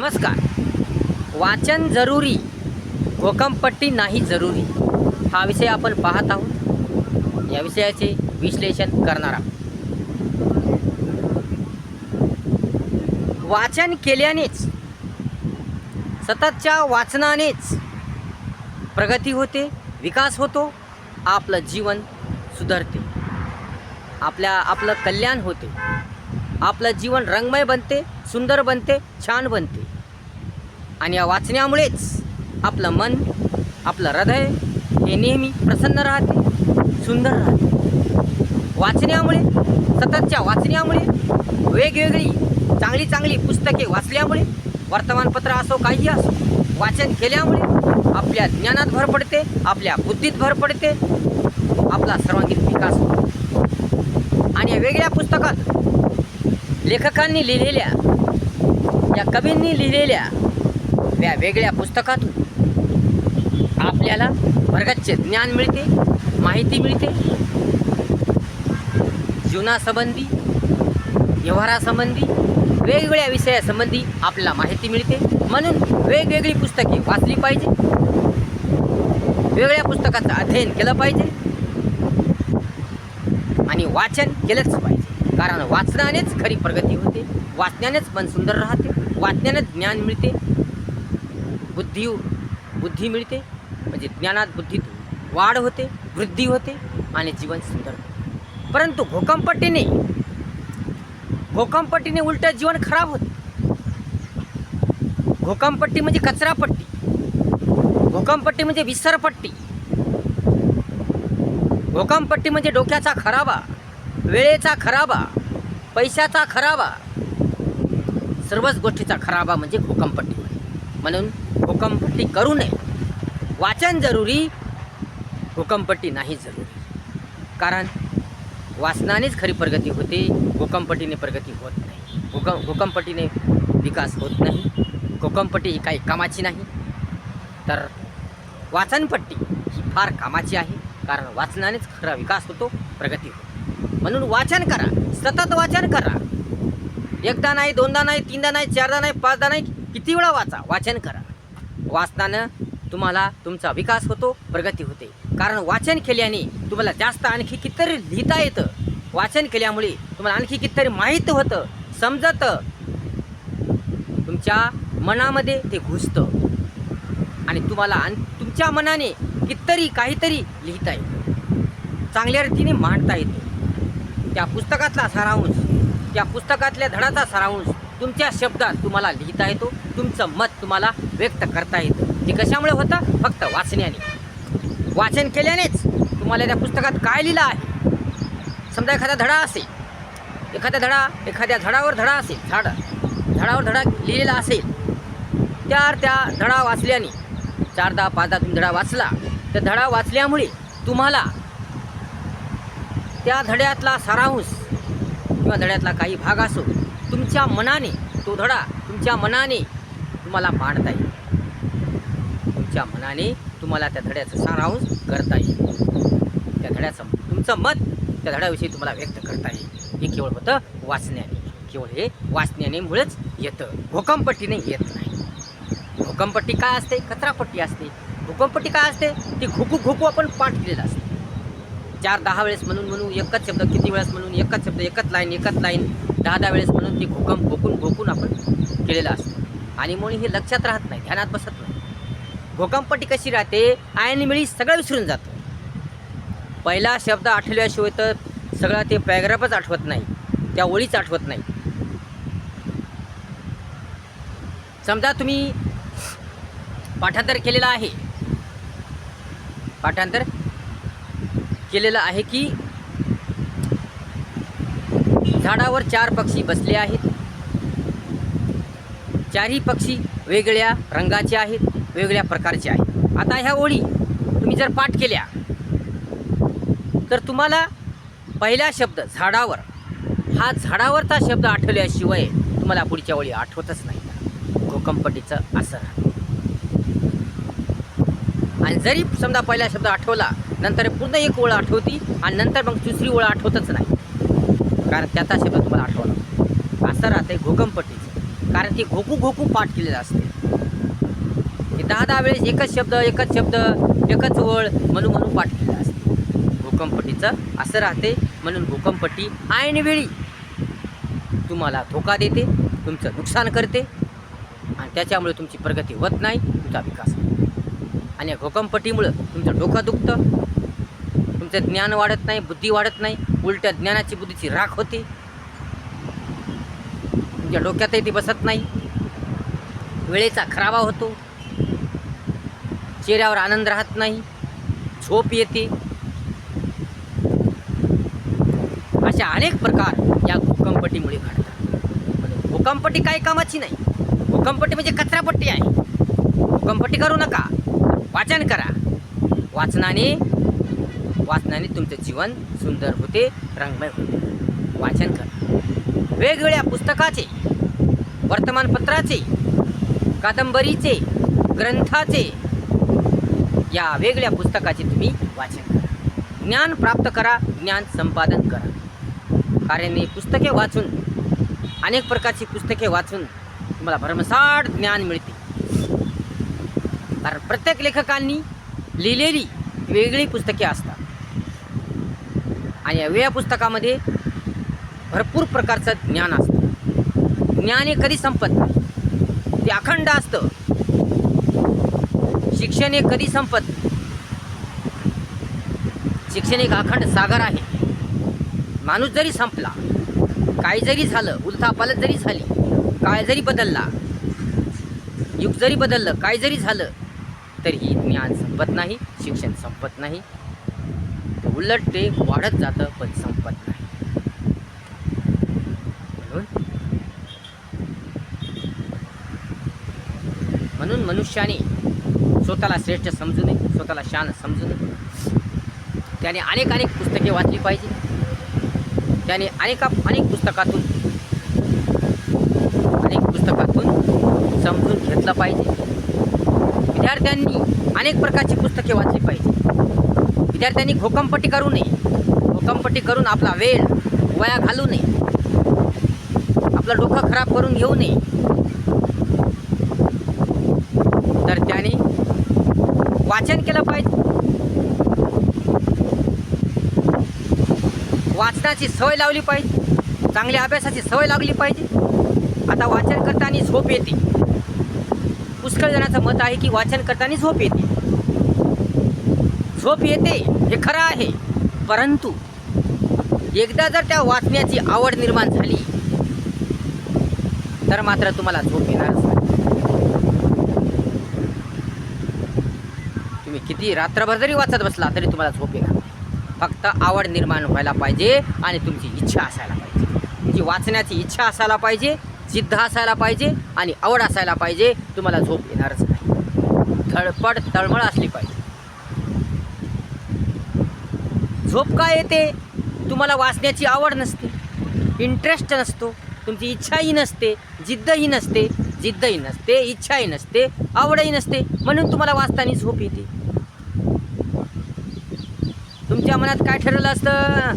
नमस्कार. वाचन जरुरी घोकंपट्टी नाही जरुरी. हा विषय आपण पाहत आहोत. या विषयाचे विश्लेषण करणार आहोत. वाचन केल्यानेच सततच्या वाचनानेच प्रगती होते विकास होतो आपलं जीवन सुधारते. आपल्या आपलं कल्याण होते. आपलं जीवन रंगमय बनते सुंदर बनते छान बनते. आणि या वाचण्यामुळेच आपलं मन आपलं हृदय हे नेहमी प्रसन्न राहते सुंदर राहते. वाचण्यामुळे सततच्या वाचण्यामुळे वेगवेगळी चांगली चांगली पुस्तके वाचल्यामुळे वर्तमानपत्र असो काही असो वाचन केल्यामुळे आपल्या ज्ञानात भर पडते आपल्या बुद्धीत भर पडते आपला सर्वांगीण विकास होतो. आणि या वेगळ्या पुस्तकात लेखकांनी लिहिलेल्या या कवींनी लिहिलेल्या या वेगळ्या पुस्तकातून आपल्याला वर्गाचे ज्ञान मिळते माहिती मिळते. जीवनासंबंधी व्यवहारासंबंधी वेगवेगळ्या विषयासंबंधी आपल्याला माहिती मिळते. म्हणून वेगवेगळी पुस्तके वाचली पाहिजे. वेगळ्या पुस्तकाचं अध्ययन केलं पाहिजे. आणि वाचन केलंच पाहिजे. कारण वाचनानेच खरी प्रगती होते. वाचण्यानेच मन सुंदर राहते. वाचण्यानेच ज्ञान मिळते. बुद्धी बुद्धी मिळते म्हणजे ज्ञानात बुद्धीत वाढ होते वृद्धी होते आणि जीवन सुंदर होते. परंतु भूकंपटीने भूकंपट्टीने उलट जीवन खराब होते. भूकंपट्टी म्हणजे कचरापट्टी. भूकंपट्टी म्हणजे विसरपट्टी. भूकंपट्टी म्हणजे डोक्याचा खराबा वेळेचा खराबा पैशाचा खराबा. सर्वच गोष्टीचा खराबा म्हणजे भूकंपट्टी म्हणून भूकंपट्टी करू नये. वाचन जरुरी भूकंपट्टी नाही जरुरी. कारण वाचनानेच खरी प्रगती होते भूकंपट्टीने प्रगती होत नाही. हुकम हुकमपट्टीने विकास होत नाही. भूकंपट्टी ही काही कामाची नाही. तर वाचनपट्टी ही फार कामाची आहे. कारण वाचनानेच खरा विकास होतो प्रगती होतो. म्हणून वाचन करा. सतत वाचन करा. एकदा नाही दोनदा नाही तीनदा नाही चारदा नाही पाचदा नाही किती वेळा वाचा. वाचन करा. वाचनानं तुम्हाला तुमचा विकास होतो प्रगती होते. कारण वाचन केल्याने तुम्हाला जास्त आणखी कितीतरी लिहिता येतं. वाचन केल्यामुळे तुम्हाला आणखी कितीतरी माहीत होतं समजतं. तुमच्या मनामध्ये ते घुसतं. आणि तुम्हाला आण तुमच्या मनाने कितीतरी काहीतरी लिहिता येतं. चांगल्या रीतीने मांडता येतं. त्या पुस्तकातला सारांश त्या पुस्तकातल्या धडाचा सारांश तुमच्या शब्दात तुम्हाला लिहिता येतो. तुमचं मत तुम्हाला व्यक्त करता येतं. ते कशामुळे होतं? फक्त वाचण्याने. वाचन केल्यानेच तुम्हाला त्या पुस्तकात काय लिहिलं आहे? समजा एखादा धडा असेल एखादा धडा एखाद्या झाडावर धडा असेल झाड झाडावर धडा लिहिलेला असेल त्या त्या धडा वाचल्याने चारदा पाचदा तुम्ही धडा वाचला तर धडा वाचल्यामुळे तुम्हाला त्या धड्यातला सारांश किंवा धड्यातला काही भाग असो तुमच्या मनाने तो धडा तुमच्या मनाने तुम्हाला मांडता येईल. तुमच्या मनाने तुम्हाला त्या धड्याचं सारांश करता येईल. त्या धड्याचं तुमचं मत त्या धड्याविषयी तुम्हाला व्यक्त करता येईल. हे केवळ होतं वाचण्याने. केवळ हे वाचण्याने मुळेच येतं. भूकंपट्टीने येत नाही. भूकंपट्टी काय असते? कचरापट्टी असते. भूकंपट्टी काय असते? ती घुकू घुकू आपण पाठ केलेलं असते. चार दहा वेळेस म्हणून म्हणून एकच शब्द किती वेळेस म्हणून एकच शब्द एकच लाईन एकच लाईन दहा दहा वेळेस म्हणून ती घुकंप घोकून घोकून आपण केलेलं असतं. आणि म्हणून हे लक्षात राहत नाही ध्यानात बसत नाही. घोकंपट्टी कशी राहते आयनमिळी सगळं विसरून जातं. पहिला शब्द आठवल्याशिवाय तर सगळं ते पॅग्राफच आठवत नाही त्या ओळीच आठवत नाही. समजा तुम्ही पाठांतर केलेलं आहे. पाठांतर केलेलं आहे की झाडावर चार पक्षी बसले आहेत. चारही पक्षी वेगळ्या रंगाचे आहेत वेगळ्या प्रकारचे आहेत. आता ह्या ओळी तुम्ही जर पाठ केल्या तर तुम्हाला पहिला शब्द झाडावर हा झाडावरचा शब्द आठवल्याशिवाय तुम्हाला पुढच्या ओळी आठवतच नाही. भूकंपटीचं असं आणि जरी समजा पहिला शब्द आठवला नंतर पूर्ण एक ओळ आठवती आणि नंतर मग दुसरी ओळ आठवतच नाही. कारण त्याचा शब्द तुम्हाला आठवला. असं राहते भूकंपट्टीचं कारण ते घोकू घोकू पाठ केलेलं असते. ते दहा दहा वेळेस एकच शब्द एकच शब्द एकच वळ म्हणून म्हणून पाठ केलेलं असते. भूकंपट्टीचं असं राहते म्हणून भूकंपट्टी ऐनवेळी तुम्हाला धोका देते तुमचं नुकसान करते आणि त्याच्यामुळे तुमची प्रगती होत नाही तुमचा विकास आणि भूकंपट्टीमुळं तुमचं डोकं दुखतं तुमचं ज्ञान वाढत नाही बुद्धी वाढत नाही उलट्या ज्ञानाची बुद्धीची राख होते. तुमच्या डोक्यातही ती बसत नाही. वेळेचा खराबा होतो. चेहऱ्यावर आनंद राहत नाही. झोप येते. अशा अनेक प्रकार या भूकंपटीमुळे घडतात. भूकंपटी काही कामाची नाही. भूकंपट्टी म्हणजे कचरापट्टी आहे. भूकंपट्टी करू नका. वाचन करा. वाचनाने वाचनाने तुमचं जीवन सुंदर होते रंगमय होते. वाचन करा. वेगवेगळ्या पुस्तकाचे वर्तमानपत्राचे कादंबरीचे ग्रंथाचे या वेगळ्या पुस्तकाचे तुम्ही वाचन करा. ज्ञान प्राप्त करा ज्ञान संपादन करा. कारण हे पुस्तके वाचून अनेक प्रकारची पुस्तके वाचून तुम्हाला भरमसाठ ज्ञान मिळते. कारण प्रत्येक लेखकांनी लिहिलेली वेगळी पुस्तके असतात. आणि या वेगळ्या पुस्तकामध्ये भरपूर प्रकारचं ज्ञान असतं. ज्ञान हे कधी संपत नाही. ते अखंड असतं. शिक्षण हे कधी संपत शिक्षण एक अखंड सागर आहे. माणूस जरी संपला काय जरी झालं उलथापालत जरी झाली काय जरी बदलला युग जरी बदललं काय जरी झालं तरीही ज्ञान संपत नाही शिक्षण संपत नाही. उलट ते वाढत जातं पण संपत नाही. म्हणून मनुष्याने स्वतःला श्रेष्ठ समजू नये स्वतःला शान समजू नये. त्याने अनेक अनेक पुस्तके वाचली पाहिजे. त्याने अनेक अनेक पुस्तकातून अनेक पुस्तकातून समजून घेतलं पाहिजे. विद्यार्थ्यांनी अनेक प्रकारची पुस्तके वाचली पाहिजे. विद्यार्थ्यांनी घोकंपट्टी करू नये. घोकंपट्टी करून आपला वेळ वया घालू नये. आपलं डोकं खराब करून घेऊ नये तर त्याने वाचन केलं पाहिजे. वाचनाची सवय लावली पाहिजे. चांगल्या अभ्यासाची सवय लागली पाहिजे. आता वाचन करताना झोप येते. पुष्कळ जणांचं मत आहे की वाचन करताना झोप येते. झोप येते हे खरं आहे. परंतु एकदा जर त्या वाचण्याची आवड निर्माण झाली तर मात्र तुम्हाला झोप येणारच नाही तुम्ही किती रात्रभर जरी वाचत बसला तरी तुम्हाला झोप येणार नाही. फक्त आवड निर्माण व्हायला पाहिजे आणि तुमची इच्छा असायला पाहिजे. तुमची वाचण्याची इच्छा असायला पाहिजे जिद्द असायला पाहिजे आणि आवड असायला पाहिजे तुम्हाला झोप येणारच नाही. धडपड तळमळ असली पाहिजे. झोप काय येते? तुम्हाला वाचण्याची आवड नसते. इंटरेस्ट नसतो. तुमची इच्छाही नसते जिद्दही नसते जिद्दही नसते इच्छाही नसते आवडही नसते. म्हणून तुम्हाला वाचताना झोप येते. तुमच्या मनात काय ठरवलं असतं?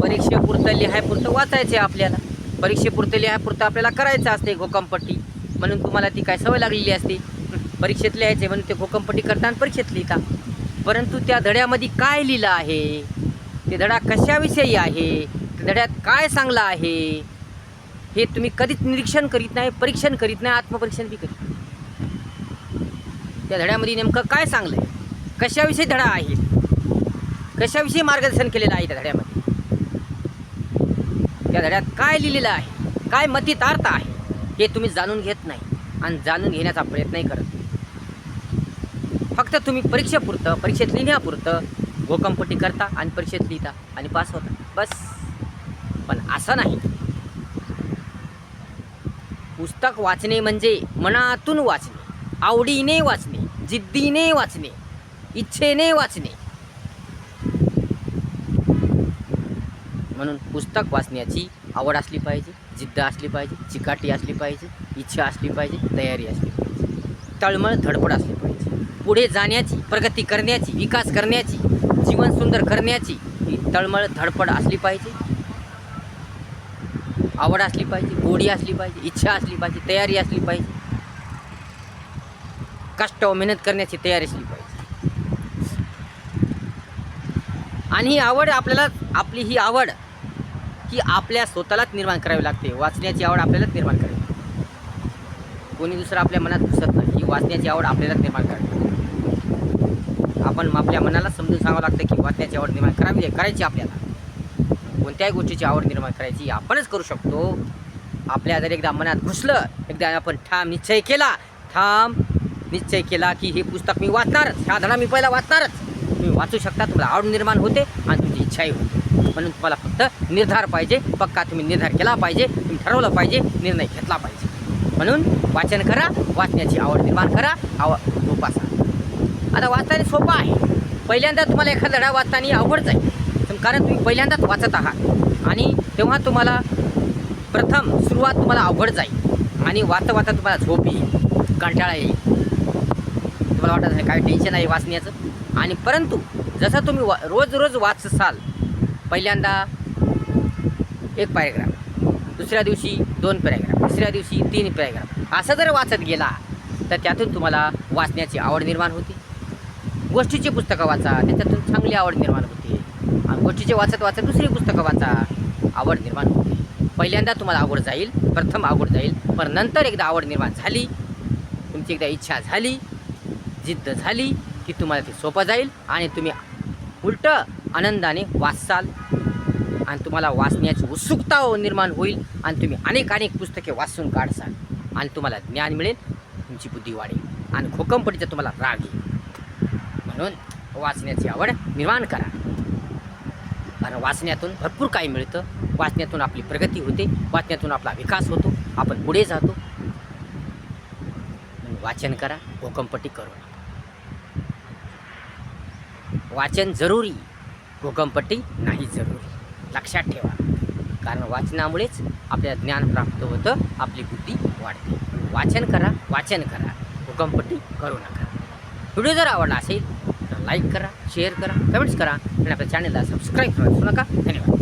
परीक्षेपुरतं लिहायपुरतं वाचायचं आहे आपल्याला. परीक्षेपुरतं लिहायपुरतं आपल्याला करायचं असते घोकमपट्टी. म्हणून तुम्हाला ती काय सवय लागलेली असते? परीक्षेत लिहायचे म्हणून ते घोकमपट्टी करताना परीक्षेत लिहिता. परंतु त्या धड्यामध्ये काय लिहिलं आहे? ते धडा कशाविषयी आहे? त्या धड्यात काय चांगलं आहे? हे तुम्ही कधीच निरीक्षण करीत नाही परीक्षण करीत नाही आत्मपरीक्षण बी करीत त्या धड्यामध्ये नेमकं काय चांगलं आहे कशाविषयी धडा आहे? कशाविषयी मार्गदर्शन केलेलं आहे त्या धड्यामध्ये? त्या धड्यात काय लिहिलेलं आहे? काय मतितार्थ आहे? हे तुम्ही जाणून घेत नाही आणि जाणून घेण्याचा प्रयत्नही करत. फक्त तुम्ही परीक्षेपुरतं परीक्षेत लिहिण्यापुरतं घोकमपट्टी करता आणि परीक्षेत लिहिता आणि पास होता. बस. पण असं नाही. पुस्तक वाचणे म्हणजे मनातून वाचणे आवडीने वाचणे जिद्दीने वाचणे इच्छेने वाचणे. म्हणून पुस्तक वाचण्याची आवड असली पाहिजे जिद्द असली पाहिजे चिकाटी असली पाहिजे इच्छा असली पाहिजे तयारी असली पाहिजे. तळमळ धडपड असली पाहिजे. पुढे जाण्याची प्रगती करण्याची विकास करण्याची जीवन सुंदर करण्याची ही तळमळ धडपड असली पाहिजे. आवड असली पाहिजे गोडी असली पाहिजे इच्छा असली पाहिजे तयारी असली पाहिजे. कष्ट व मेहनत करण्याची तयारी असली पाहिजे. आणि ही आवड आपल्याला आपली ही आवड की आपल्या स्वतःलाच निर्माण करावी लागते. वाचण्याची आवड आपल्यालाच निर्माण करावी लागते. कोणी दुसरं आपल्या मनात घुसत नाही. की वाचण्याची आवड आपल्यालाच निर्माण करावी आपण आपल्या मनाला समजून सांगावं लागतं की वाचण्याची आवड निर्माण करावी करायची आपल्याला. कोणत्याही गोष्टीची आवड निर्माण करायची आपणच करू शकतो. आपल्या जर एकदा मनात घुसलं एकदा आपण ठाम निश्चय केला ठाम निश्चय केला की हे पुस्तक मी वाचणारच हा धडा मी पहिला वाचणारच. तुम्ही वाचू शकता तुम्हाला आवड निर्माण होते आणि तुमची इच्छाही होते. म्हणून तुम्हाला फक्त निर्धार पाहिजे पक्का तुम्ही निर्धार केला पाहिजे तुम्ही ठरवलं पाहिजे निर्णय घेतला पाहिजे. म्हणून वाचन करा वाचण्याची आवड निर्माण करा आव उपासा आता वाचताना सोपं आहे. पहिल्यांदा तुम्हाला एखादा धडा वाचताना आवडच जाईल कारण तुम्ही पहिल्यांदाच वाचत आहात. आणि तेव्हा तुम्हाला प्रथम सुरुवात तुम्हाला अवघड जाईल. आणि वाचता वाचता तुम्हाला झोप येईल कंटाळा येईल. तुम्हाला वाटत नाही काय टेन्शन आहे वाचण्याचं. आणि परंतु जसं तुम्ही वा रोज रोज वाचसाल पहिल्यांदा एक पॅरेग्राफ दुसऱ्या दिवशी दोन पॅरेग्राफ तिसऱ्या दिवशी तीन पॅरेग्राफ असं जर वाचत गेला तर त्यातून तुम्हाला वाचण्याची आवड निर्माण होते. गोष्टीची पुस्तकं वाचा त्याच्यातून चांगली आवड निर्माण होते. आणि गोष्टीचे वाचत वाचत दुसरी पुस्तकं वाचा आवड निर्माण होते. पहिल्यांदा तुम्हाला आवड जाईल प्रथम आवड जाईल पण नंतर एकदा आवड निर्माण झाली तुमची एकदा इच्छा झाली जिद्द झाली की तुम्हाला ते सोपं जाईल आणि तुम्ही उलटं आनंदाने वाचाल. आणि तुम्हाला वाचण्याची उत्सुकता हो निर्माण होईल. आणि तुम्ही अनेक अनेक पुस्तके वाचून काढसाल. आणि तुम्हाला ज्ञान मिळेल. तुमची बुद्धी वाढेल. आणि खोकंपटीचा तुम्हाला राग येईल. म्हणून वाचण्याची आवड निर्माण करा. कारण वाचण्यातून भरपूर काही मिळतं. वाचण्यातून आपली प्रगती होते. वाचण्यातून आपला विकास होतो. आपण पुढे जातो. वाचन करा. भूकंपटी करू नका. वाचन जरुरी. भूकंपट्टी नाही जरुरी. लक्षात ठेवा. कारण वाचनामुळेच आपल्याला ज्ञान प्राप्त होतं आपली बुद्धी वाढते. वाचन करा वाचन करा. भूकंपट्टी करू नका. व्हिडिओ जर आवडला असेल तर लाईक करा शेअर करा कमेंट्स करा आणि आपल्या चॅनलला सबस्क्राईब करू नका. धन्यवाद.